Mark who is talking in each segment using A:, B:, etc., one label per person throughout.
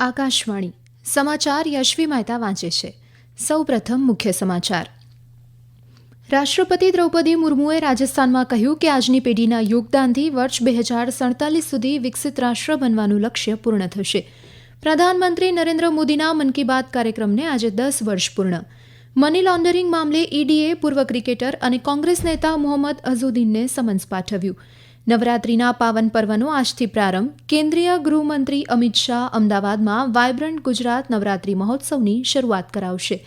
A: આકાશવાણી. સમાચાર યશવી મહેતા વાંચે છે. સૌપ્રથમ મુખ્ય સમાચાર. રાષ્ટ્રપતિ દ્રૌપદી મુર્મુએ રાજસ્થાનમાં કહ્યું કે આજની પેઢીના યોગદાનથી વર્ષ બે હજાર સડતાલીસ સુધી વિકસિત રાષ્ટ્ર બનવાનું લક્ષ્ય પૂર્ણ થશે. પ્રધાનમંત્રી નરેન્દ્ર મોદીના મન કી બાત કાર્યક્રમને આજે દસ વર્ષ પૂર્ણ. મની લોન્ડરિંગ મામલે ઈડીએ પૂર્વ ક્રિકેટર અને કોંગ્રેસ નેતા મોહમ્મદ અઝુદ્દીનને સમન્સ પાઠવ્યું. નવરાત્રીના પાવન પર્વનો આજથી પ્રારંભ. કેન્દ્રીય ગૃહમંત્રી અમિત શાહ અમદાવાદમાં વાયબ્રન્ટ ગુજરાત નવરાત્રિ મહોત્સવની શરૂઆત કરાવશે.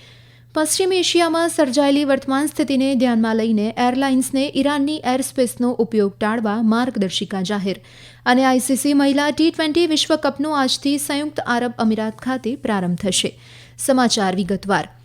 A: પશ્ચિમ એશિયામાં સર્જાયેલી વર્તમાન સ્થિતિને ધ્યાનમાં લઈને એરલાઇન્સને ઈરાનની એર સ્પેસનો ઉપયોગ ટાળવા માર્ગદર્શિકા જાહેર. અને આઈસીસી મહિલા ટી ટ્વેન્ટી વિશ્વકપનો આજથી સંયુક્ત આરબ અમીરાત ખાતે પ્રારંભ થશે. સમાચાર વિગતવાર.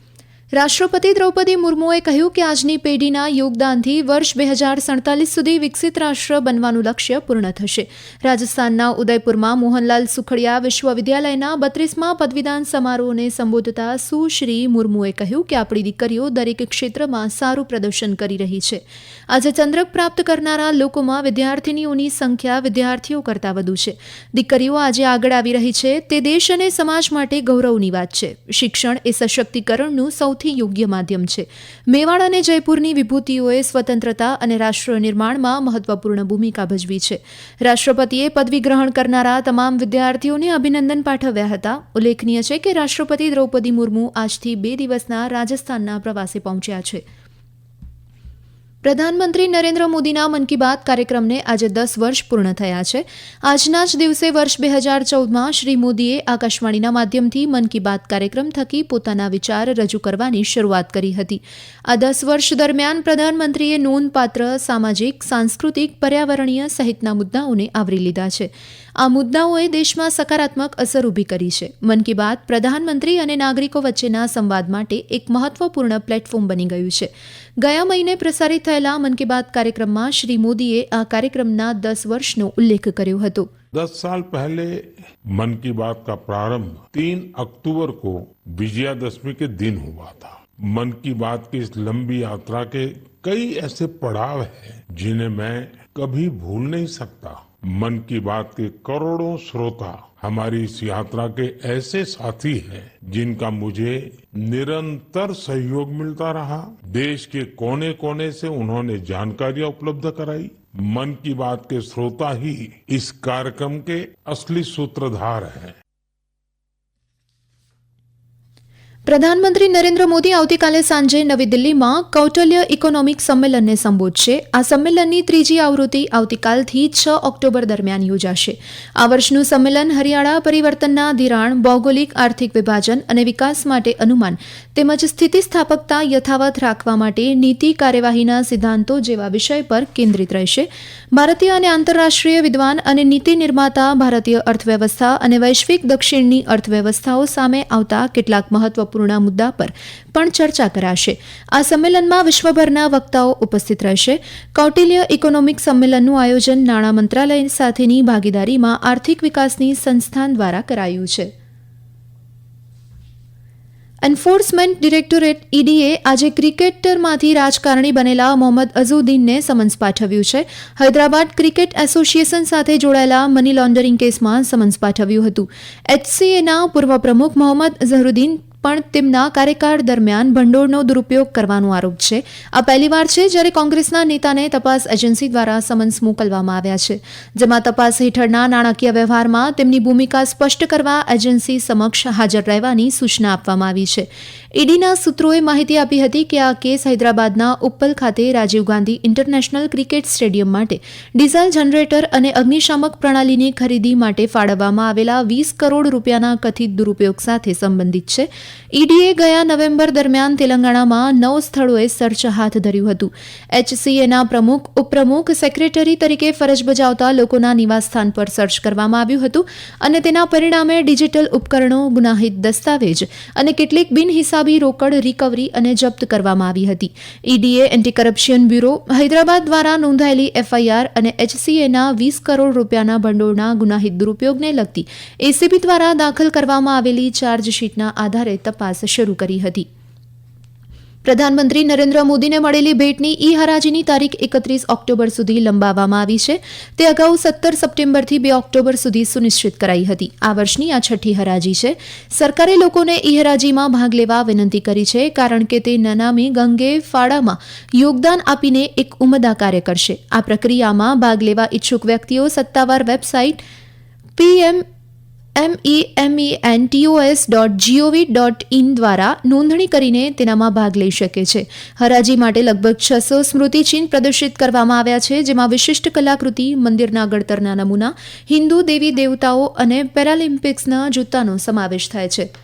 A: રાષ્ટ્રપતિ દ્રૌપદી મુર્મુએ કહ્યું કે આજની પેઢીના યોગદાનથી વર્ષ બે હજાર સડતાલીસ સુધી વિકસિત રાષ્ટ્ર બનવાનું લક્ષ્ય પૂર્ણ થશે. રાજસ્થાનના ઉદયપુરમાં મોહનલાલ સુખડિયા વિશ્વવિદ્યાલયના બત્રીસમાં પદવીદાન સમારોહને સંબોધતા સુશ્રી મુર્મુએ કહ્યું કે આપણી દીકરીઓ દરેક ક્ષેત્રમાં સારું પ્રદર્શન કરી રહી છે. આજે ચંદ્રક પ્રાપ્ત કરનારા લોકોમાં વિદ્યાર્થીનીઓની સંખ્યા વિદ્યાર્થીઓ કરતાં વધુ છે. દીકરીઓ આજે આગળ આવી રહી છે. તે દેશ અને સમાજ માટે ગૌરવની વાત છે. શિક્ષણ એ સશક્તિકરણનું સૌથી યોગ્ય માધ્યમ છે. મેવાડ અને જયપુરની વિભૂતિઓએ સ્વતંત્રતા અને રાષ્ટ્ર નિર્માણમાં મહત્વપૂર્ણ ભૂમિકા ભજવી છે. રાષ્ટ્રપતિએ પદવી ગ્રહણ કરનારા તમામ વિદ્યાર્થીઓને અભિનંદન પાઠવ્યા હતા. ઉલ્લેખનીય છે કે રાષ્ટ્રપતિ દ્રૌપદી મુર્મુ આજથી બે દિવસના રાજસ્થાનના પ્રવાસે પહોંચ્યા છે. પ્રધાનમંત્રી નરેન્દ્ર મોદીના મન કી બાત કાર્યક્રમને આજે દસ વર્ષ પૂર્ણ થયા છે. આજના જ દિવસે વર્ષ બે હજાર ચૌદમાં શ્રી મોદીએ આકાશવાણીના માધ્યમથી મન કી બાત કાર્યક્રમ થકી પોતાના વિચાર રજૂ કરવાની શરૂઆત કરી હતી. આ દસ વર્ષ દરમિયાન પ્રધાનમંત્રીએ નોંધપાત્ર સામાજિક, સાંસ્કૃતિક, પર્યાવરણીય સહિતના મુદ્દાઓને આવરી લીધા છે. આ મુદ્દાઓએ દેશમાં સકારાત્મક અસર ઊભી કરી છે. મન કી બાત પ્રધાનમંત્રી અને નાગરિકો વચ્ચેના સંવાદ માટે એક મહત્વપૂર્ણ પ્લેટફોર્મ બની ગયું છે. ગયા મહિને પ્રસારિત થયેલા મન કી બાત કાર્યક્રમમાં શ્રી મોદીએ આ કાર્યક્રમના દસ વર્ષનો ઉલ્લેખ કર્યો હતો
B: दस साल पहले मन की बात का प्रारंभ तीन अक्टूबर को विजयादशमी के दिन हुआ था मन की बात की इस लंबी यात्रा के कई ऐसे पड़ाव हैं जिन्हें मैं कभी भूल नहीं सकता मन की बात के करोड़ों श्रोता हमारी इस यात्रा के ऐसे साथी हैं, जिनका मुझे निरंतर सहयोग मिलता रहा। देश के कोने कोने से उन्होंने जानकारियाँ उपलब्ध कराई। मन की बात के श्रोता ही इस कार्यक्रम के असली सूत्रधार हैं।
A: પ્રધાનમંત્રી નરેન્દ્ર મોદી આવતીકાલે સાંજે નવી દિલ્હીમાં કૌટલ્ય ઇકોનોમિક સંમેલનને સંબોધશે. આ સંમેલનની ત્રીજી આવૃત્તિ આવતીકાલથી છ ઓક્ટોબર દરમિયાન યોજાશે. આ વર્ષનું સંમેલન હરિયાળા પરિવર્તનના ધિરાણ, ભૌગોલિક આર્થિક વિભાજન અને વિકાસ માટે અનુમાન તેમજ સ્થિતિસ્થાપકતા યથાવત રાખવા માટે નીતિ કાર્યવાહીના સિદ્ધાંતો જેવા વિષય પર કેન્દ્રિત રહેશે. ભારતીય અને આંતરરાષ્ટ્રીય વિદ્વાન અને નીતિ નિર્માતા ભારતીય અર્થવ્યવસ્થા અને વૈશ્વિક દક્ષિણની અર્થવ્યવસ્થાઓ સામે આવતા કેટલાક મહત્વપૂર્ણ મુદ્દા પર પણ ચર્ચા કરાશે. આ સંમેલનમાં વિશ્વભરના વક્તાઓ ઉપસ્થિત રહેશે. કૌટિલ્ય ઇકોનોમિક સંમેલનનું આયોજન નાણાં મંત્રાલય સાથેની ભાગીદારીમાં આર્થિક વિકાસની સંસ્થાન દ્વારા કરાયું છે. એન્ફોર્સમેન્ટ ડિરેક્ટોરેટ ઈડીએ આજે ક્રિકેટરમાંથી રાજકારણી બનેલા મોહમ્મદ અઝુદ્દીનને સમન્સ પાઠવ્યું છે. હૈદરાબાદ ક્રિકેટ એસોસિએશન સાથે જોડાયેલા મની લોન્ડરિંગ કેસમાં સમન્સ પાઠવ્યું હતું. એચસીએના પૂર્વ પ્રમુખ મોહમ્મદ ઝહરુદ્દીન પણ તેમના કાર્યકાળ દરમિયાન ભંડોળનો દુરુપયોગ કરવાનો આરોપ છે. આ પહેલીવાર છે જ્યારે કોંગ્રેસના નેતાને તપાસ એજન્સી દ્વારા સમન્સ મોકલવામાં આવ્યા છે. જેમાં તપાસ હેઠળના નાણાકીય વ્યવહારમાં તેમની ભૂમિકા સ્પષ્ટ કરવા એજન્સી સમક્ષ હાજર રહેવાની સૂચના આપવામાં આવી છે. ઈડીના સૂત્રોએ માહિતી આપી હતી કે આ કેસ હૈદરાબાદના ઉપ્પલ ખાતે Rajiv Gandhi international cricket stadium માટે ડીઝલ જનરેટર અને અગ્નિશામક પ્રણાલીની ખરીદી માટે ફાળવવામાં આવેલા વીસ કરોડ રૂપિયાના કથિત દુરુપયોગ સાથે સંબંધિત છે. ઈડીએ ગયા નવેમ્બર દરમિયાન તેલંગાણામાં નવ સ્થળોએ સર્ચ હાથ ધર્યું હતું. એચસીએના પ્રમુખ, ઉપપ્રમુખ, સેક્રેટરી તરીકે ફરજ બજાવતા લોકોના નિવાસસ્થાન પર સર્ચ કરવામાં આવ્યું હતું અને તેના પરિણામે ડિજિટલ ઉપકરણો, ગુનાહિત દસ્તાવેજ અને કેટલીક બિનહિસાબી રોકડ રિકવરી અને જપ્ત કરવામાં આવી હતી. ઈડીએ એન્ટી કરપ્શન બ્યુરો હૈદરાબાદ દ્વારા નોંધાયેલી એફઆઈઆર અને એચસીએના વીસ કરોડ રૂપિયાના ભંડોળના ગુનાહિત દુરુપયોગને લગતી એસીબી દ્વારા દાખલ કરવામાં આવેલી ચાર્જશીટના આધારે તપાસ શરૂ કરી હતી. પ્રધાનમંત્રી નરેન્દ્ર મોદીને મળેલી ભેટની ઈ હરાજીની તારીખ એકત્રીસ ઓક્ટોબર સુધી લંબાવવામાં આવી છે. તે અગાઉ સત્તર સપ્ટેમ્બરથી બે ઓક્ટોબર સુધી સુનિશ્ચિત કરાઈ હતી. આ વર્ષની આ છઠ્ઠી હરાજી છે. સરકારે લોકોને ઈ હરાજીમાં ભાગ લેવા વિનંતી કરી છે, કારણ કે તે નનામી ગંગે ફાળામાં યોગદાન આપીને એક ઉમદા કાર્ય કરશે. આ પ્રક્રિયામાં ભાગ લેવા ઇચ્છુક વ્યક્તિઓ સત્તાવાર website PM એમઈએમઈએનટીઓએસ dot GOV dot in દ્વારા નોંધણી કરીને તેનામાં ભાગ લઈ શકે છે. હરાજી માટે લગભગ છસો સ્મૃતિચિહ્ન પ્રદર્શિત કરવામાં આવ્યા છે, જેમાં વિશિષ્ટ કલાકૃતિ, મંદિરના ગળતરના નમૂના, હિન્દુ દેવી દેવતાઓ અને પેરાલિમ્પિક્સના જૂતાનો સમાવેશ થાય છે.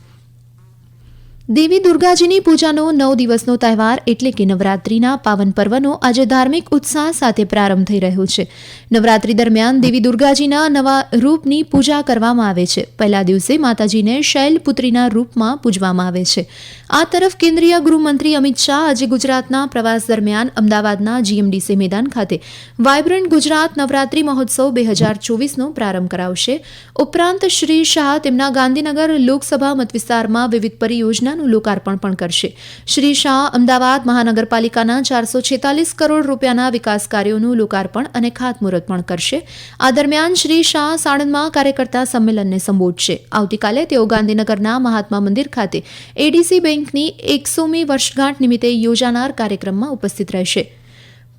A: દેવી દુર્ગાજીની પૂજાનો નવ દિવસનો તહેવાર એટલે કે નવરાત્રિના પાવન પર્વનો આજે ધાર્મિક ઉત્સાહ સાથે પ્રારંભ થઈ રહ્યો છે. નવરાત્રિ દરમિયાન દેવી દુર્ગાજીના નવા રૂપની પૂજા કરવામાં આવે છે. પહેલા દિવસે માતાજીને શૈલપુત્રીના રૂપમાં પૂજવામાં આવે છે. આ તરફ કેન્દ્રીય ગૃહમંત્રી અમિત શાહ આજે ગુજરાતના પ્રવાસ દરમિયાન અમદાવાદના જીએમડીસી મેદાન ખાતે વાયબ્રન્ટ ગુજરાત નવરાત્રિ મહોત્સવ બે હજાર ચોવીસનો પ્રારંભ કરાવશે. ઉપરાંત શ્રી શાહ તેમના ગાંધીનગર લોકસભા મતવિસ્તારમાં વિવિધ પરિયોજનાનું લોકાર્પણ પણ કરશે. શ્રી શાહ અમદાવાદ મહાનગરપાલિકાના ચારસો છેતાલીસ કરોડ રૂપિયાના વિકાસ કાર્યોનું લોકાર્પણ અને ખાતમુહૂર્ત પણ કરશે. આ દરમિયાન શ્રી શાહ સાણંદમાં કાર્યકર્તા સંમેલનને સંબોધશે. આવતીકાલે તેઓ ગાંધીનગરના મહાત્મા મંદિર ખાતે એડીસી બેંકની એકસોમી વર્ષગાંઠ નિમિત્તે યોજાનાર કાર્યક્રમમાં ઉપસ્થિત રહેશે.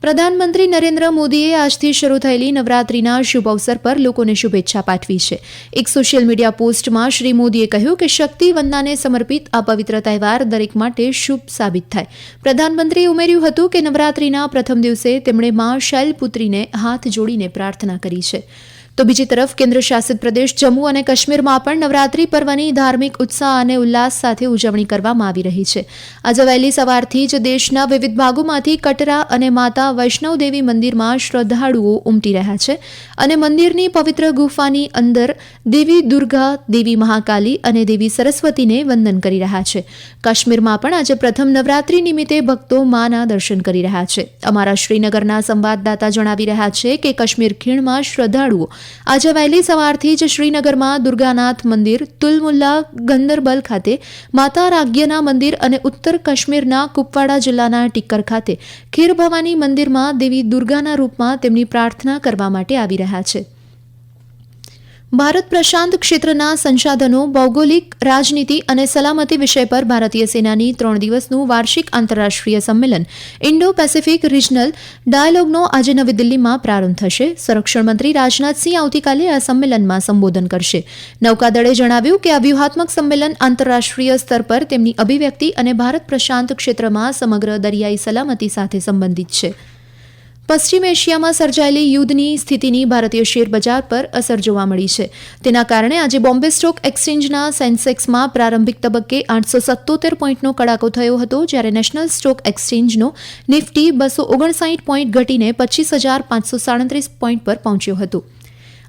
A: પ્રધાનમંત્રી નરેન્દ્ર મોદીએ આજથી શરૂ થયેલી નવરાત્રિના શુભ અવસર પર લોકોને શુભેચ્છા પાઠવી છે. એક સોશિયલ મીડિયા પોસ્ટમાં શ્રી મોદીએ કહ્યું કે શક્તિ વંદનાને સમર્પિત આ પવિત્ર તહેવાર દરેક માટે શુભ સાબિત થાય. પ્રધાનમંત્રીએ ઉમેર્યું હતું કે નવરાત્રિના પ્રથમ દિવસે તેમણે મા શૈલપુત્રીને હાથ જોડીને પ્રાર્થના કરી છે. તો બીજી તરફ કેન્દ્ર શાસિત પ્રદેશ જમ્મુ અને કાશ્મીરમાં પણ નવરાત્રી પર્વની ધાર્મિક ઉત્સાહ અને ઉલ્લાસ સાથે ઉજવણી કરવામાં આવી રહી છે. આજે વહેલી સવારથી જ દેશના વિવિધ ભાગોમાંથી કટરા અને માતા વૈષ્ણવદેવી મંદિરમાં શ્રદ્ધાળુઓ ઉમટી રહ્યા છે અને મંદિરની પવિત્ર ગુફાની અંદર દેવી દુર્ગા, દેવી મહાકાલી અને દેવી સરસ્વતીને વંદન કરી રહ્યા છે. કાશ્મીરમાં પણ આજે પ્રથમ નવરાત્રી નિમિત્તે ભક્તો માના દર્શન કરી રહ્યા છે. અમારા શ્રીનગરના સંવાદદાતા જણાવી રહ્યા છે કે કાશ્મીર ખીણમાં શ્રદ્ધાળુઓ આજે વહેલી સવારથી જ શ્રીનગરમાં દુર્ગાનાથ મંદિર, તુલમુલ્લા ગંદરબલ ખાતે, માતા રાજ્યના મંદિર અને ઉત્તર કાશ્મીરના કુપવાડા જિલ્લાના ટિક્કર ખાતે ખીર ભવાની મંદિરમાં દેવી દુર્ગાના રૂપમાં તેમની પ્રાર્થના કરવા માટે આવી રહ્યા છે. ભારત પ્રશાંત ક્ષેત્રના સંસાધનો, ભૌગોલિક, રાજનીતિ અને સલામતી વિષય પર ભારતીય સેનાની ત્રણ દિવસનું વાર્ષિક આંતરરાષ્ટ્રીય સંમેલન, ઇન્ડો પેસિફિક રિજનલ ડાયલોગનો આજે નવી દિલ્હીમાં પ્રારંભ થશે. સંરક્ષણ મંત્રી રાજનાથસિંહ આવતીકાલે આ સંમેલનમાં સંબોધન કરશે. નૌકાદળે જણાવ્યું કે આ વ્યૂહાત્મક સંમેલન આંતરરાષ્ટ્રીય સ્તર પર તેમની અભિવ્યક્તિ અને ભારત પ્રશાંત ક્ષેત્રમાં સમગ્ર દરિયાઈ સલામતી સાથે સંબંધિત છે. પશ્ચિમ એશિયામાં સર્જાયેલી યુદ્ધની સ્થિતિની ભારતીય શેર બજાર પર અસર જોવા મળી છે. તેના કારણે આજે બોમ્બે સ્ટોક એક્સચેન્જના સેન્સેક્સમાં પ્રારંભિક તબક્કે આઠસો સત્તોતેર પોઈન્ટનો કડાકો થયો હતો, જ્યારે નેશનલ સ્ટોક એક્સચેન્જનો નિફ્ટી બસો ઓગણસાઠ પોઈન્ટ ઘટીને પચીસ હજાર પાંચસો સાડત્રીસ પોઈન્ટ પર પહોંચ્યો હતો.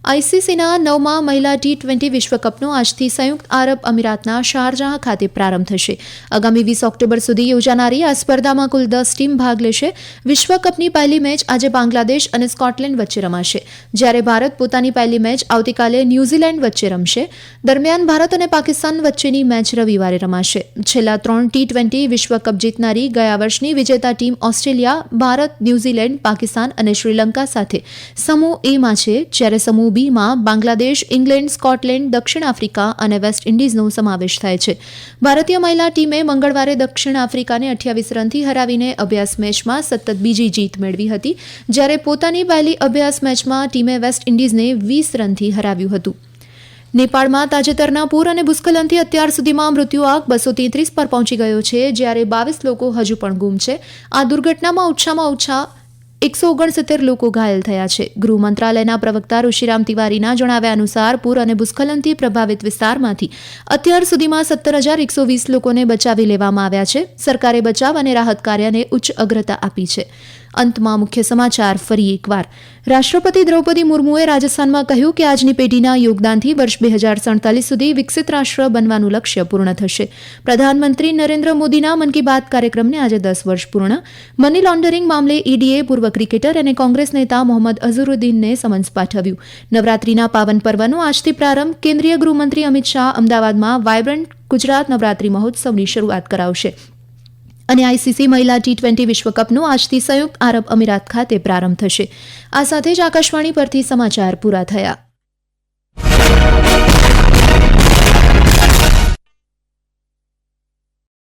A: આઈસીસીના નવમા મહિલા ટી ટ્વેન્ટી વિશ્વકપનો આજથી સંયુક્ત આરબ અમીરાતના શારજાહ ખાતે પ્રારંભ થશે. આગામી વીસ ઓક્ટોબર સુધી યોજાનારી આ સ્પર્ધામાં કુલ દસ ટીમ ભાગ લેશે. વિશ્વકપની પહેલી મેચ આજે બાંગ્લાદેશ અને સ્કોટલેન્ડ વચ્ચે રમાશે. જ્યારે ભારત પોતાની પહેલી મેચ આવતીકાલે ન્યૂઝીલેન્ડ વચ્ચે રમશે. દરમિયાન ભારત અને પાકિસ્તાન વચ્ચેની મેચ રવિવારે રમાશે. છેલ્લા ત્રણ ટી ટ્વેન્ટી વિશ્વકપ જીતનારી ગયા વર્ષની વિજેતા team Australia, Bharat, New Zealand, Pakistan અને શ્રીલંકા સાથે સમૂહ એમાં છે. જ્યારે સમૂહ બીમાં બાંગ્લાદેશ, ઇંગ્લેન્ડ, સ્કોટલેન્ડ, દક્ષિણ આફ્રિકા અને વેસ્ટ ઇન્ડિઝનો સમાવેશ થાય છે. ભારતીય મહિલા ટીમે મંગળવારે દક્ષિણ આફ્રિકાને અઠ્યાવીસ રનથી હરાવીને અભ્યાસ મેચમાં સતત બીજી જીત મેળવી હતી, જ્યારે પોતાની પહેલી અભ્યાસ મેચમાં ટીમે વેસ્ટ ઇન્ડિઝને વીસ રનથી હરાવ્યું હતું. નેપાળમાં તાજેતરના પૂર અને ભૂસ્ખલનથી અત્યાર સુધીમાં મૃત્યુ આંક બસો તેત્રીસ પર પહોંચી ગયો છે, જ્યારે બાવીસ લોકો હજુ પણ ગુમ છે. આ દુર્ઘટનામાં ઓછામાં ઓછા એકસો ઓગણસિત્તેર લોકો ઘાયલ થયા છે. ગૃહ મંત્રાલયના પ્રવક્તા ઋષિરામ તિવારીના જણાવ્યા અનુસાર પૂર અને ભૂસ્ખલનથી પ્રભાવિત વિસ્તારમાંથી અત્યાર સુધીમાં સત્તર હજાર એકસો વીસ લોકોને બચાવી લેવામાં આવ્યા છે. સરકારે બચાવ અને રાહત કાર્યને ઉચ્ચ અગ્રતા આપી છે. અંતમાં મુખ્ય સમાચાર ફરી એકવાર. રાષ્ટ્રપતિ દ્રૌપદી મુર્મુએ રાજસ્થાનમાં કહ્યું કે આજની પેઢીના યોગદાનથી વર્ષ બે હજાર સડતાલીસ સુધી વિકસિત રાષ્ટ્ર બનવાનું લક્ષ્ય પૂર્ણ થશે. પ્રધાનમંત્રી નરેન્દ્ર મોદીના મન કી બાત કાર્યક્રમને આજે દસ વર્ષ પૂર્ણ. મની લોન્ડરિંગ મામલે ઈડીએ પૂર્વ ક્રિકેટર અને કોંગ્રેસ નેતા મોહમ્મદ અઝહરુદ્દીનને સમન્સ પાઠવ્યું. નવરાત્રીના પાવન પર્વનો આજથી પ્રારંભ કેન્દ્રીય ગૃહમંત્રી અમિત શાહ અમદાવાદમાં વાયબ્રન્ટ ગુજરાત નવરાત્રી મહોત્સવની શરૂઆત કરાવશે. અને આઈસીસી મહિલા ટી ટ્વેન્ટી વિશ્વકપનો આજથી સંયુક્ત આરબ અમીરાત ખાતે પ્રારંભ થશે. આ સાથે જ આકાશવાણી પરથી સમાચાર પૂરા થયા.